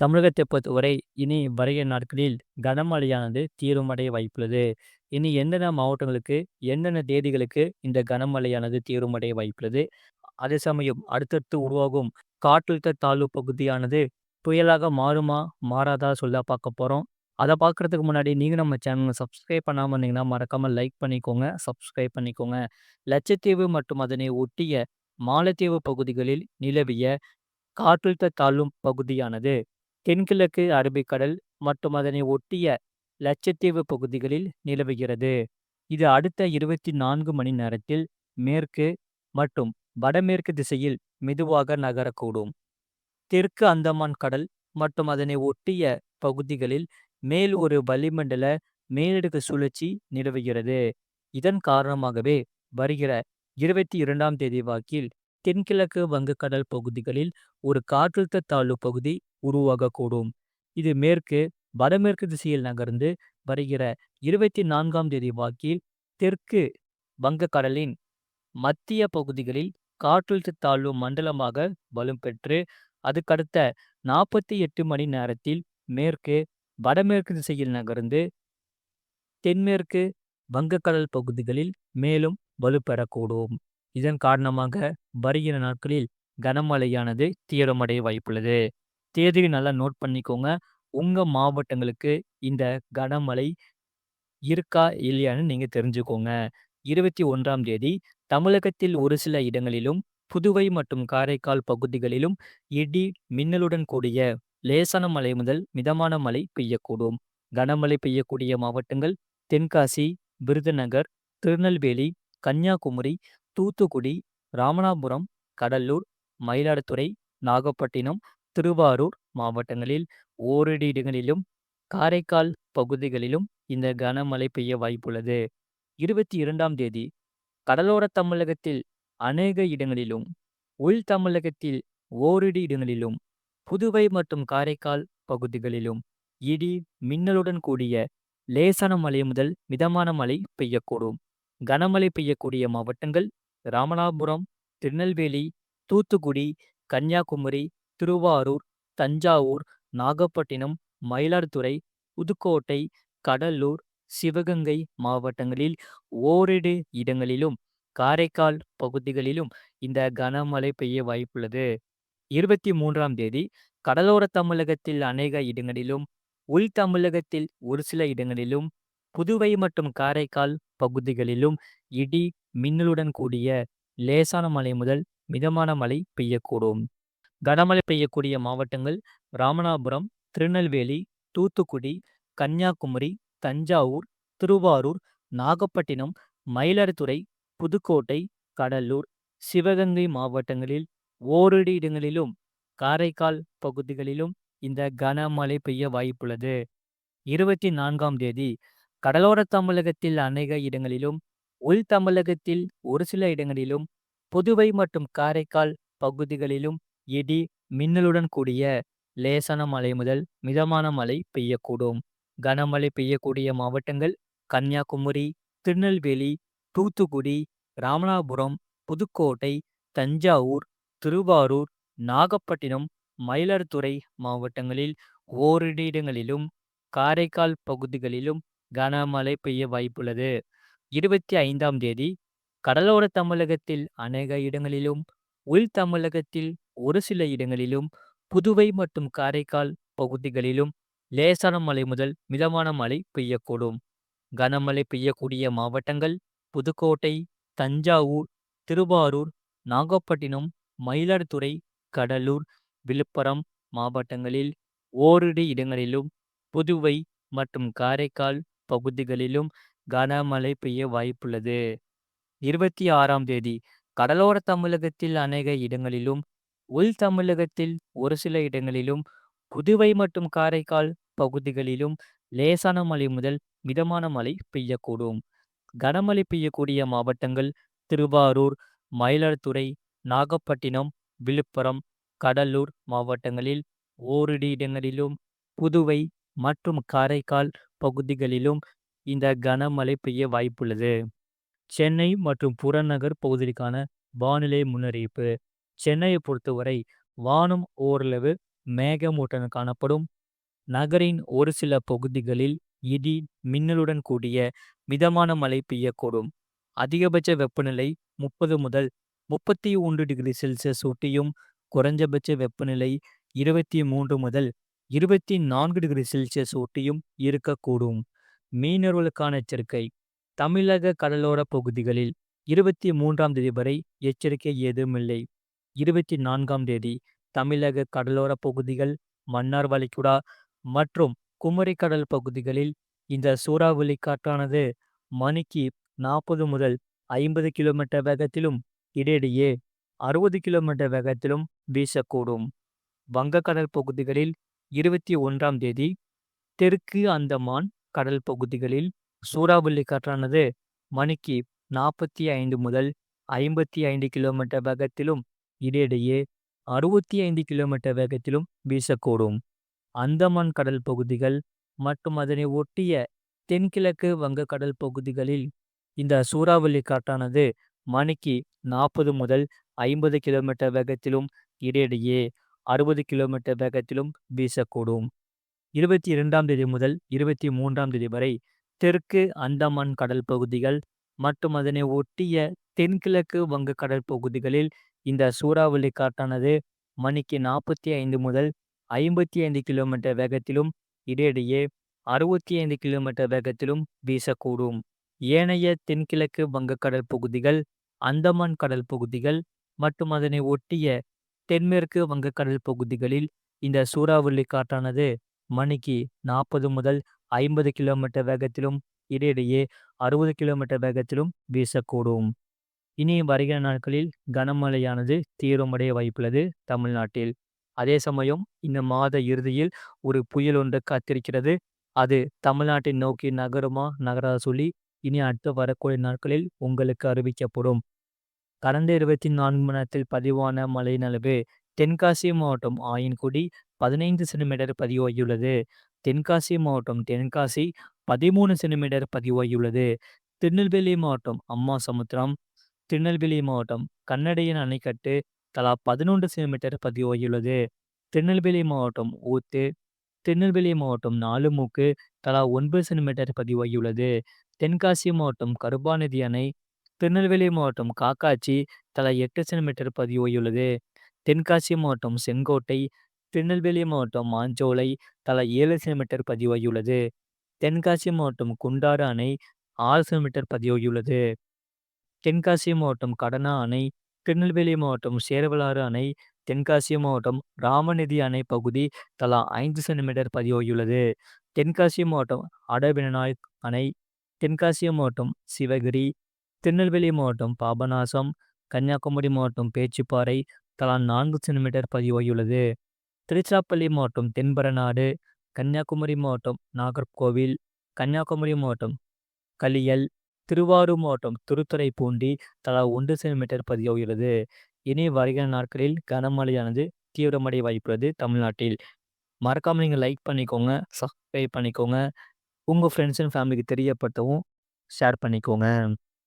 தமிழகத்தை பொறுத்தவரை இனி வருகிற நாட்களில் கனமழையானது தீவிரமடைய வாய்ப்புள்ளது. இனி என்னென்ன மாவட்டங்களுக்கு, என்னென்ன தேதிகளுக்கு இந்த கனமழையானது தீவிரமடைய வாய்ப்புள்ளது. அதே சமயம் அடுத்தடுத்து உருவாகும் காற்றழுத்த தாழ்வு பகுதியானது புயலாக மாறுமா? மாறாதா? சொல்ல பார்க்க போகிறோம் அதை பார்க்கறதுக்கு முன்னாடி நீங்கள் நம்ம சேனலை சப்ஸ்கிரைப் பண்ணாமல் இருந்தீங்கன்னா, மறக்காமல் லைக் பண்ணிக்கோங்க, சப்ஸ்கிரைப் பண்ணிக்கோங்க. லட்சத்தீவு மற்றும் அதனை ஒட்டிய மாலத்தீவு பகுதிகளில் நிலவிய காற்றழுத்த தாழ்வு பகுதியானது தென்கிழக்கு அரபிக்கடல் மற்றும் அதனை ஒட்டிய லட்சத்தீவு பகுதிகளில் நிலவுகிறது. இது அடுத்த 24 மணி நேரத்தில் மேற்கு மற்றும் வடமேற்கு திசையில் மெதுவாக நகரக்கூடும். தெற்கு அந்தமான் கடல் மற்றும் அதனை ஒட்டிய பகுதிகளில் மேல் ஒரு வளிமண்டல மேலடுக்கு சுழற்சி நிலவுகிறது. இதன் காரணமாகவே வருகிற 22ஆம் தேதி வாக்கில் தென்கிழக்கு வங்கக்கடல் பகுதிகளில் ஒரு காற்றழுத்த தாழ்வு பகுதி உருவாகக்கூடும். இது மேற்கு, வடமேற்கு திசையில் நகர்ந்து வருகிற 24ஆம் தேதி வாக்கில் தெற்கு வங்கக்கடலின் மத்திய பகுதிகளில் காற்றழுத்த தாழ்வு மண்டலமாக வலும் பெற்று அதுக்கடுத்த 48 மணி நேரத்தில் மேற்கு, வடமேற்கு திசையில் நகர்ந்து தென்மேற்கு வங்கக்கடல் பகுதிகளில் மேலும் வலுப்பெறக்கூடும். இதன் காரணமாக வருகிற நாட்களில் கனமழையானது தீவிரமடைய வாய்ப்புள்ளது. தேதியை நல்லா நோட் பண்ணிக்கோங்க. உங்க மாவட்டங்களுக்கு இந்த கனமழை இருக்கா? இல்லையான்னு நீங்க தெரிஞ்சுக்கோங்க. 21ஆம் தேதி தமிழகத்தில் ஒரு சில இடங்களிலும், புதுவை மற்றும் காரைக்கால் பகுதிகளிலும் இடி, மின்னலுடன் கூடிய லேசான மழை முதல் மிதமான மழை பெய்யக்கூடும். கனமழை பெய்யக்கூடிய மாவட்டங்கள் தென்காசி, விருதுநகர், திருநெல்வேலி, கன்னியாகுமரி, தூத்துக்குடி, ராமநாதபுரம், கடலூர், மயிலாடுதுறை, நாகப்பட்டினம், திருவாரூர் மாவட்டங்களில் ஓரிரு இடங்களிலும், காரைக்கால் பகுதிகளிலும் இந்த கனமழை பெய்ய வாய்ப்புள்ளது. 22ஆம் தேதி கடலோர தமிழகத்தில் அநேக இடங்களிலும், உள் தமிழகத்தில் ஓரிரு இடங்களிலும், புதுவை மற்றும் காரைக்கால் பகுதிகளிலும் இடி, மின்னலுடன் கூடிய லேசான மழை முதல் மிதமான மழை பெய்யக்கூடும். கனமழை பெய்யக்கூடிய மாவட்டங்கள் ராமநாதபுரம், திருநெல்வேலி, தூத்துக்குடி, கன்னியாகுமரி, திருவாரூர், தஞ்சாவூர், நாகப்பட்டினம், மயிலாடுதுறை, புதுக்கோட்டை, கடலூர், சிவகங்கை மாவட்டங்களில் ஓரிரு இடங்களிலும், காரைக்கால் பகுதிகளிலும் இந்த கனமழை பெய்ய வாய்ப்புள்ளது. 23ஆம் தேதி கடலோர தமிழகத்தில் அநேக இடங்களிலும், உள் தமிழகத்தில் ஒரு சில இடங்களிலும், புதுவை மற்றும் காரைக்கால் பகுதிகளிலும் இடி, மின்னலுடன் கூடிய லேசான மழை முதல் மிதமான மழை பெய்யக்கூடும். கனமழை பெய்யக்கூடிய மாவட்டங்கள் ராமநாதபுரம், திருநெல்வேலி, தூத்துக்குடி, கன்னியாகுமரி, தஞ்சாவூர், திருவாரூர், நாகப்பட்டினம், மயிலாடுதுறை, புதுக்கோட்டை, கடலூர், சிவகங்கை மாவட்டங்களில் ஓரிரு இடங்களிலும், காரைக்கால் பகுதிகளிலும் இந்த கனமழை பெய்ய வாய்ப்புள்ளது. 24ஆம் தேதி கடலோர தமிழகத்தில் அநேக இடங்களிலும், உள் தமிழகத்தில் ஒரு சில இடங்களிலும், புதுவை மற்றும் காரைக்கால் பகுதிகளிலும் இடி, மின்னலுடன் கூடிய லேசான மழை முதல் மிதமான மழை பெய்யக்கூடும். கனமழை பெய்யக்கூடிய மாவட்டங்கள் கன்னியாகுமரி, திருநெல்வேலி, தூத்துக்குடி, ராமநாதபுரம், புதுக்கோட்டை, தஞ்சாவூர், திருவாரூர், நாகப்பட்டினம், மயிலாடுதுறை மாவட்டங்களில் ஓரிரு இடங்களிலும், காரைக்கால் பகுதிகளிலும் கனமழை பெய்ய வாய்ப்புள்ளது. 25ஆம் தேதி கடலோர தமிழகத்தில் அநேக இடங்களிலும், உள் தமிழகத்தில் ஒரு சில இடங்களிலும், புதுவை மற்றும் காரைக்கால் பகுதிகளிலும் லேசான மழை முதல் மிதமான மழை பெய்யக்கூடும். கனமழை பெய்யக்கூடிய மாவட்டங்கள் புதுக்கோட்டை, தஞ்சாவூர், திருவாரூர், நாகப்பட்டினம், மயிலாடுதுறை, கடலூர், விழுப்புரம் மாவட்டங்களில் ஓரிரு இடங்களிலும், புதுவை மற்றும் காரைக்கால் பகுதிகளிலும் கனமழை பெய்ய வாய்ப்புள்ளது. 26ஆம் தேதி கடலோர தமிழகத்தில் அநேக இடங்களிலும், உள் தமிழகத்தில் ஒரு சில இடங்களிலும், புதுவை மற்றும் காரைக்கால் பகுதிகளிலும் லேசான மழை முதல் மிதமான மழை பெய்யக்கூடும். கனமழை பெய்யக்கூடிய மாவட்டங்கள் திருவாரூர், மயிலாடுதுறை, நாகப்பட்டினம், விழுப்புரம், கடலூர் மாவட்டங்களில் ஓரிரு இடங்களிலும், புதுவை மற்றும் காரைக்கால் பகுதிகளிலும் இந்த கனமழை பெய்ய வாய்ப்புள்ளது. சென்னை மற்றும் புறநகர் பகுதிக்கான வானிலை முன்னறிவிப்பு சென்னையை பொறுத்தவரை வானம் ஓரளவு மேகமூட்டம் காணப்படும். நகரின் ஒரு சில பகுதிகளில் இடி, மின்னலுடன் கூடிய மிதமான மழை பெய்யக்கூடும். அதிகபட்ச வெப்பநிலை முப்பது முதல் முப்பத்தி ஒன்று டிகிரி செல்சியஸ் ஊட்டியும், குறைஞ்சபட்ச வெப்பநிலை இருபத்தி மூன்று முதல் இருபத்தி நான்கு டிகிரி செல்சியஸ் ஊட்டியும் இருக்கக்கூடும். மீனவர்களுக்கான எச்சரிக்கை தமிழக கடலோர பகுதிகளில் இருபத்தி மூன்றாம் தேதி வரை எச்சரிக்கை ஏதுமில்லை. இருபத்தி நான்காம் தேதி தமிழக கடலோர பகுதிகள், மன்னார் வளைகுடா மற்றும் குமரி கடல் பகுதிகளில் இந்த சூறாவளி காற்றானது மணிக்கு நாற்பது முதல் ஐம்பது கிலோமீட்டர் வேகத்திலும், இடையிடையே அறுபது கிலோமீட்டர் வேகத்திலும் வீசக்கூடும். வங்கக்கடல் பகுதிகளில் இருபத்தி ஒன்றாம் தேதி தெற்கு அந்தமான் கடல் பகுதிகளில் சூறாவளி காற்றானது மணிக்கு நாற்பத்தி ஐந்து முதல் ஐம்பத்தி ஐந்து கிலோமீட்டர் வேகத்திலும், இடையிடையே அறுபத்தி ஐந்து கிலோமீட்டர் வேகத்திலும் வீசக்கூடும். அந்தமான் கடல் பகுதிகள் மற்றும் அதனை ஒட்டிய தென்கிழக்கு வங்கக்கடல் பகுதிகளில் இந்த சூறாவளி காற்றானது மணிக்கு நாற்பது முதல் ஐம்பது கிலோமீட்டர் வேகத்திலும், இடையிடையே அறுபது கிலோமீட்டர் வேகத்திலும் வீசக்கூடும். இருபத்தி இரண்டாம் தேதி முதல் இருபத்தி மூன்றாம் தேதி வரை தெற்கு அந்தமான் கடல் பகுதிகள் மற்றும் அதனை ஒட்டிய தென்கிழக்கு வங்கக்கடல் பகுதிகளில் இந்த சூறாவளி காற்றானது மணிக்கு நாற்பத்தி ஐந்து முதல் ஐம்பத்தி ஐந்து கிலோமீட்டர் வேகத்திலும், இடையிடையே அறுபத்தி ஐந்து கிலோமீட்டர் வேகத்திலும் வீசக்கூடும். ஏனைய தென்கிழக்கு வங்கக்கடல் பகுதிகள், அந்தமான் கடல் பகுதிகள் மற்றும் அதனை ஒட்டிய தென்மேற்கு வங்கக்கடல் பகுதிகளில் இந்த சூறாவளி காற்றானது மணிக்கு நாற்பது முதல் ஐம்பது கிலோமீட்டர் வேகத்திலும், இடையிடையே அறுபது கிலோமீட்டர் வேகத்திலும் வீசக்கூடும். இனி வருகிற நாட்களில் கனமழையானது தீவிரமடைய வாய்ப்புள்ளது தமிழ்நாட்டில். அதே சமயம் இந்த மாத இறுதியில் ஒரு புயல் ஒன்று காத்திருக்கிறது. அது தமிழ்நாட்டை நோக்கி நகருமா, நகராத சொல்லி இனி அடுத்து வரக்கூடிய நாட்களில் உங்களுக்கு அறிவிக்கப்படும். கடந்த இருபத்தி நான்கு மணி நேரத்தில் பதிவான மழையின் அளவு தென்காசி மாவட்டம் ஆயின்குடி பதினைந்து சென்டிமீட்டர் பதிவாகியுள்ளது. தென்காசி மாவட்டம் தென்காசி பதிமூணு சென்டிமீட்டர் பதிவாகியுள்ளது. திருநெல்வேலி மாவட்டம் அம்மா சமுத்திரம் திருநெல்வேலி மாவட்டம் கண்ணடையன் அணைக்கட்டு தலா பதினொன்று சென்டிமீட்டர் பதிவாகியுள்ளது. திருநெல்வேலி மாவட்டம் ஊத்து, திருநெல்வேலி மாவட்டம் நாலுமூக்கு தலா ஒன்பது சென்டிமீட்டர் பதிவாகியுள்ளது. தென்காசி மாவட்டம் கருப்பாநதி அணை, திருநெல்வேலி மாவட்டம் காக்காச்சி தலா எட்டு சென்டிமீட்டர் பதிவாகியுள்ளது. தென்காசி மாவட்டம் செங்கோட்டை, திருநெல்வேலி மாவட்டம் மாஞ்சோலை தலா ஏழு சென்டிமீட்டர் பதிவாகியுள்ளது. தென்காசி மாவட்டம் குண்டாறு அணை ஆறு சென்டிமீட்டர் பதிவாகியுள்ளது. தென்காசி மாவட்டம் கடனா அணை, திருநெல்வேலி மாவட்டம் சேரவலாறு அணை, தென்காசி மாவட்டம் ராமநதி அணை பகுதி தலா ஐந்து சென்டிமீட்டர் பதிவாகியுள்ளது. தென்காசி மாவட்டம் அடவிநாயக் அணை, தென்காசி மாவட்டம் சிவகிரி, திருநெல்வேலி மாவட்டம் பாபநாசம், கன்னியாகுமரி மாவட்டம் பேச்சிப்பாறை தலா நான்கு சென்டிமீட்டர் பதிவாகியுள்ளது. திருச்சிராப்பள்ளி மாவட்டம் தென்பரநாடு, கன்னியாகுமரி மாவட்டம் நாகர்கோவில், கன்னியாகுமரி மாவட்டம் கலியல் திருவாரூர் மாவட்டம் திருத்துறைப்பூண்டி தலா ஒன்று சென்டிமீட்டர் பதிவாகிறது. இனி வருகிற நாட்களில் கனமழையானது தீவிரமடைய வாய்ப்புள்ளது தமிழ்நாட்டில். மறக்காமல் நீங்கள் லைக் பண்ணிக்கோங்க, சப்ஸ்கிரைப் பண்ணிக்கோங்க. உங்கள் ஃப்ரெண்ட்ஸ் அண்ட் ஃபேமிலிக்கு தெரியப்படுத்தவும் ஷேர் பண்ணிக்கோங்க.